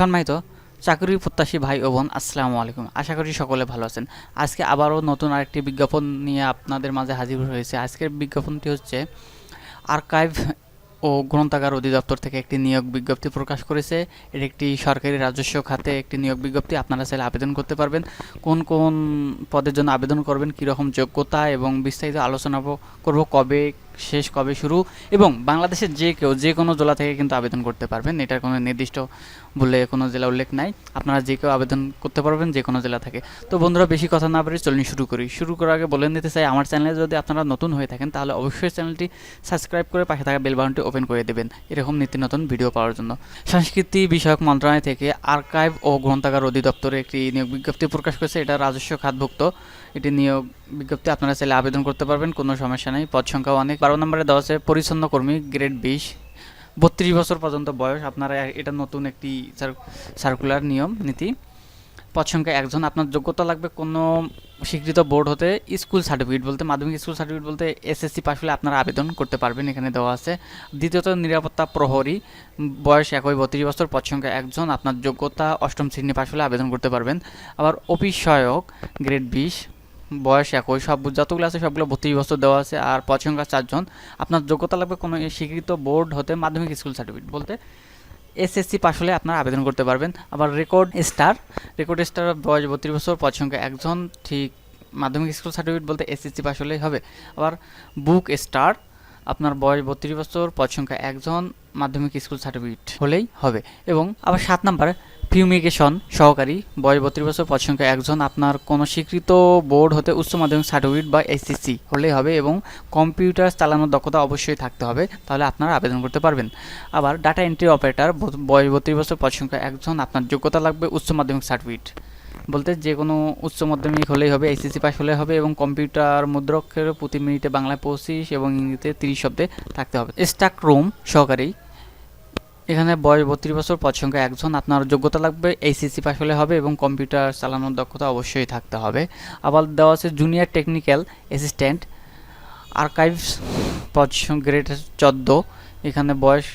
সম্মানিত চাকরি প্রত্যাশী ভাই ও বোন, আসসালামু আলাইকুম। আশা করি সকলে ভালো আছেন। আজকে আবারও নতুন আরেকটি বিজ্ঞাপন নিয়ে আপনাদের মাঝে হাজির হয়েছে। আজকের বিজ্ঞাপনটি হচ্ছে আর্কাইভ ও গ্রন্থাগার অধিদপ্তর থেকে একটি নিয়োগ বিজ্ঞপ্তি প্রকাশ করেছে। এটি একটি সরকারি রাজস্ব খাতে একটি নিয়োগ বিজ্ঞপ্তি। আপনারা চাইলে আবেদন করতে পারবেন। কোন কোন পদের জন্য আবেদন করবেন, কীরকম যোগ্যতা এবং বিস্তারিত আলোচনা করব, কবে শেষ কবে শুরু এবং বাংলাদেশের যে কেউ যে কোনো জেলা থেকে কিন্তু আবেদন করতে পারবেন। এটার কোনো নির্দিষ্ট বলে কোনো জেলা উল্লেখ নাই। আপনারা যে কেউ আবেদন করতে পারবেন যে কোনো জেলা থেকে। তো বন্ধুরা, বেশি কথা না বলে চলুন শুরু করি। শুরু করার আগে বলে নিতে চাই, আমার চ্যানেলে যদি আপনারা নতুন হয়ে থাকেন, তাহলে অবশ্যই চ্যানেলটি সাবস্ক্রাইব করে পাশে থাকা বেল বাটনটি ওপেন করে দেবেন। এরকম নিত্য নতুন ভিডিও পাওয়ার জন্য। সংস্কৃতি বিষয়ক মন্ত্রণালয় থেকে আর্কাইভ ও গ্রন্থাগার অধিদপ্তরে একটি নিয়োগ বিজ্ঞপ্তি প্রকাশ করেছে। এটা রাজস্ব খাতভুক্ত। এটি নিয়োগ বিজ্ঞপ্তি আপনারা চাইলে আবেদন করতে পারবেন, কোনো সমস্যা নেই। পদ সংখ্যাও অনেক। বারো নম্বরে দেওয়া আছে, পরিচ্ছন্ন কর্মী গ্রেড বিশ। বত্রিশ বছর পর্যন্ত বয়স। আপনারা এটা নতুন একটি সার্কুলার নিয়ম, নীতি। পদ সংখ্যা একজন। আপনার যোগ্যতা লাগবে কোনো স্বীকৃত বোর্ড হতে স্কুল সার্টিফিকেট বলতে। মাধ্যমিক স্কুল সার্টিফিকেট বলতে এসএসসি পাশ হলে আপনারা আবেদন করতে পারবেন, এখানে দেওয়া আছে। দ্বিতীয়ত, নিরাপত্তা প্রহরী। বয়স একই, বত্রিশ বছর। পদ সংখ্যা একজন। আপনার যোগ্যতা অষ্টম শ্রেণি পাশ হলে আবেদন করতে পারবেন। আবার অফিস সহায়ক গ্রেড বিশ। বয়স একই। সব যতগুলো আছে সবগুলো বত্রিশ বছর দেওয়া আছে আর পদ সংখ্যা চারজন। আপনার যোগ্যতা লাগবে কোনো স্বীকৃত বোর্ড হতে মাধ্যমিক স্কুল সার্টিফিকেট বলতে এসএসসি পাস হলে আপনারা আবেদন করতে পারবেন। আবার রেকর্ড স্টার রেকর্ড স্টার বয়স বত্রিশ বছর, পদ সংখ্যা একজন, ঠিক মাধ্যমিক স্কুল সার্টিফিকেট বলতে এসএসসি পাস হলেই হবে। আবার বুক স্টার আপনার বয়স বত্রিশ বছর, পদ সংখ্যা একজন, মাধ্যমিক স্কুল সার্টিফিকেট হলেই হবে। এবং আবার সাত নাম্বার ফিউমিগেশন সহকারী, বয়স বত্রিশ বছর, পদ সংখ্যা একজন, আপনার কোনো স্বীকৃত বোর্ড হতে উচ্চ মাধ্যমিক সার্টিফিকেট বা এসসিসি হলেই হবে এবং কম্পিউটার চালানোর দক্ষতা অবশ্যই থাকতে হবে, তাহলে আপনারা আবেদন করতে পারবেন। আবার ডাটা এন্ট্রি অপারেটর বয়স বত্রিশ বছর, পদ সংখ্যা একজন, আপনার যোগ্যতা লাগবে উচ্চ মাধ্যমিক সার্টিফিকেট বলতে যে কোনো উচ্চ মাধ্যমিক হলেই হবে এইচএসসি পাস হলে হবে এবং কম্পিউটার মুদ্রকের প্রতি মিনিটে বাংলায় পঁচিশ এবং ইংরেজিতে তিরিশ শব্দে থাকতে হবে। স্টাক রুম সহকারী। এখানে বয়স বত্রিশ বছর, পদ সংখ্যা একজন। আপনার যোগ্যতা লাগবে এইচএসসি পাস হলে হবে এবং কম্পিউটার চালানোর দক্ষতা অবশ্যই থাকতে হবে। আবার দেওয়া আছে জুনিয়র টেকনিক্যাল অ্যাসিস্ট্যান্ট আর্কাইভস পদ গ্রেড চোদ্দ। এখানে বয়স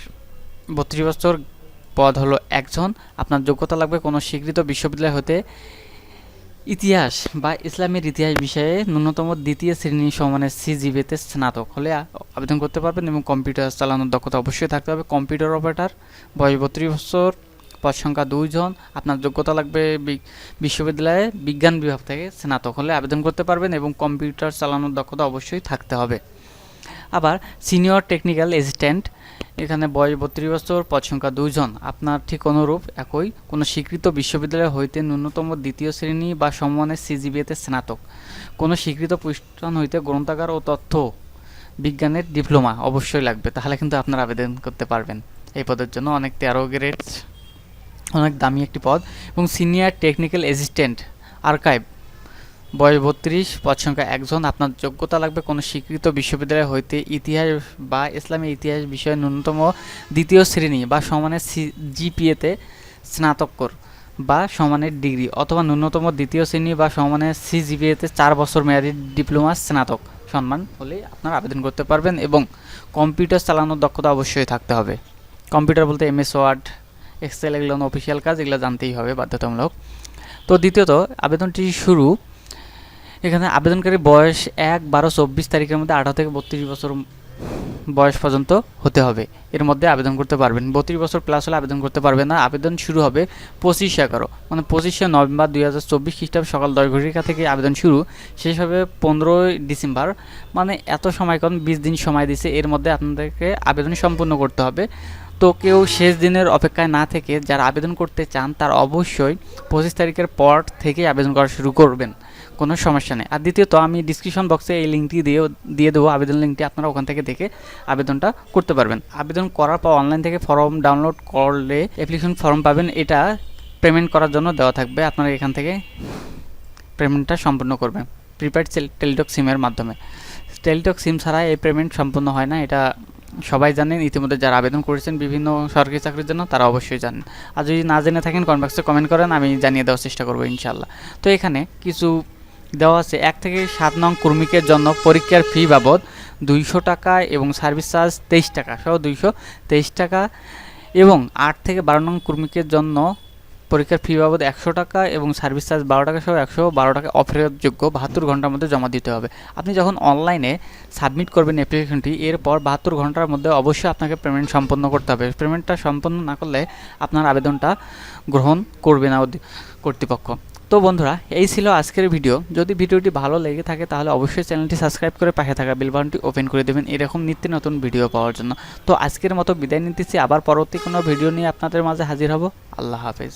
বত্রিশ বছর, পদ হলো একজন। আপনার যোগ্যতা লাগবে কোনো স্বীকৃত বিশ্ববিদ্যালয় হতে ইতিহাস বা ইসলামের ইতিহাস বিষয়ে ন্যূনতম দ্বিতীয় শ্রেণি সমানের সিজিবিতে স্নাতক হলে আবেদন করতে পারবেন এবং কম্পিউটার চালানোর দক্ষতা অবশ্যই থাকতে হবে। কম্পিউটার অপারেটার, বয়স বত্রিশ বছর, পদ সংখ্যা দুইজন, আপনার যোগ্যতা লাগবে বিশ্ববিদ্যালয়ে বিজ্ঞান বিভাগ থেকে স্নাতক হলে আবেদন করতে পারবেন এবং কম্পিউটার চালানোর দক্ষতা অবশ্যই থাকতে হবে। আবার সিনিয়র টেকনিক্যাল অ্যাসিস্ট্যান্ট এখানে বয়স বত্রিশ বছর, পদ সংখ্যা দুইজন। আপনার ঠিক অনুরূপ, একই। কোনো স্বীকৃত বিশ্ববিদ্যালয় হইতে ন্যূনতম দ্বিতীয় শ্রেণি বা সম্মানের সিজিবিএতে স্নাতক। কোনো স্বীকৃত প্রতিষ্ঠান হইতে গ্রন্থাগার ও তথ্য বিজ্ঞানের ডিপ্লোমা অবশ্যই লাগবে। তাহলে কিন্তু আপনারা আবেদন করতে পারবেন। এই পদের জন্য অনেক তেরো গ্রেড অনেক দামি একটি পদ এবং সিনিয়র টেকনিক্যাল অ্যাসিস্ট্যান্ট আর্কাইভ বয়স বত্রিশ, পদ সংখ্যা একজন। আপনার যোগ্যতা লাগবে কোনো স্বীকৃত বিশ্ববিদ্যালয় হইতে ইতিহাস বা ইসলামী ইতিহাস বিষয়ে ন্যূনতম দ্বিতীয় শ্রেণি বা সমানের জিপিএতে স্নাতকর বা সমানের ডিগ্রি অথবা ন্যূনতম দ্বিতীয় শ্রেণি বা সমানের সিজিপিএতে চার বছর মেয়াদী ডিপ্লোমা স্নাতক। সম্মান হলে আপনারা আবেদন করতে পারবেন এবং কম্পিউটার চালানোর দক্ষতা অবশ্যই থাকতে হবে। কম্পিউটার বলতে এমএস, ওয়ার্ড, এক্সেল, এগুলো অফিসিয়াল কাজ, এগুলো জানতেই হবে, বাধ্যতামূলক। তো দ্বিতীয়ত আবেদনটি শুরু এখানে আবেদনকারী বয়স এক, বারো, চব্বিশ তারিখের মধ্যে আঠারো থেকে বত্রিশ বছর বয়স পর্যন্ত হতে হবে। এর মধ্যে আবেদন করতে পারবেন। বত্রিশ বছর প্লাস হলে আবেদন করতে পারবেন না। আবেদন শুরু হবে পঁচিশ এগারো। মানে পঁচিশে নভেম্বর দুই হাজার চব্বিশ খ্রিস্টাব্দ সকাল দশ ঘটিকা থেকে আবেদন শুরু। শেষ হবে পনেরোই ডিসেম্বর। মানে এত সময় বিশ দিন সময় দিছে। এর মধ্যে আপনাদেরকে আবেদন সম্পূর্ণ করতে হবে। তো কেউ শেষ দিনের অপেক্ষায় না থেকে যারা আবেদন করতে চান, তার অবশ্যই পঁচিশ তারিখের পর থেকে আবেদন করা শুরু করবেন। কোনো সমস্যা নেই। আর দ্বিতীয়ত, আমি ডিসক্রিপশন বক্সে এই লিঙ্কটি দিয়ে দিয়ে দেবো আবেদন লিঙ্কটি আপনারা ওখান থেকে দেখে আবেদনটা করতে পারবেন। আবেদন করার পর অনলাইন থেকে ফর্ম ডাউনলোড করলে অ্যাপ্লিকেশন ফর্ম পাবেন। এটা পেমেন্ট করার জন্য দেওয়া থাকবে। আপনারা এখান থেকে পেমেন্টটা সম্পূর্ণ করবেন। প্রিপেড টেলিটক সিমের মাধ্যমে। টেলিটক সিম ছাড়া এই পেমেন্ট সম্পূর্ণ হয় না, এটা সবাই জানেন। ইতিমধ্যে যারা আবেদন করেছেন বিভিন্ন সরকারি চাকরির জন্য, তারা অবশ্যই জানেন। আর যদি না জেনে থাকেন কমেন্ট বক্সে কমেন্ট করেন, আমি জানিয়ে দেওয়ার চেষ্টা করব ইনশাল্লাহ তো এখানে কিছু দেওয়া আছে এক থেকে সাত নং কর্মীকের জন্য পরীক্ষার ফি বাবদ দুইশো টাকা এবং সার্ভিস চার্জ তেইশ টাকা, সহ দুইশো তেইশ টাকা এবং আট থেকে বারো নং কর্মীকের জন্য পরীক্ষার ফি বাবদ একশো টাকা এবং সার্ভিস চার্জ বারো টাকা সহ একশো বারো টাকা অফেরতযোগ্য বাহাত্তর ঘণ্টার মধ্যে জমা দিতে হবে। আপনি যখন অনলাইনে সাবমিট করবেন অ্যাপ্লিকেশনটি এরপর বাহাত্তর ঘণ্টার মধ্যে অবশ্যই আপনাকে পেমেন্ট সম্পন্ন করতে হবে। পেমেন্টটা সম্পন্ন না করলে আপনার আবেদনটা গ্রহণ করবে না কর্তৃপক্ষ। তো বন্ধুরা, এই ছিল আজকের ভিডিও যদি ভিডিওটি ভালো লেগে থাকে, তাহলে অবশ্যই চ্যানেলটি সাবস্ক্রাইব করে পাশে থাকা বেল বাটনটি ওপেন করে দেবেন। এরকম নিত্য নতুন ভিডিও পাওয়ার জন্য। তো আজকের মতো বিদায় নিতেছি। আবার পরবর্তী কোনো ভিডিও নিয়ে আপনাদের মাঝে হাজির হব। আল্লাহ হাফেজ।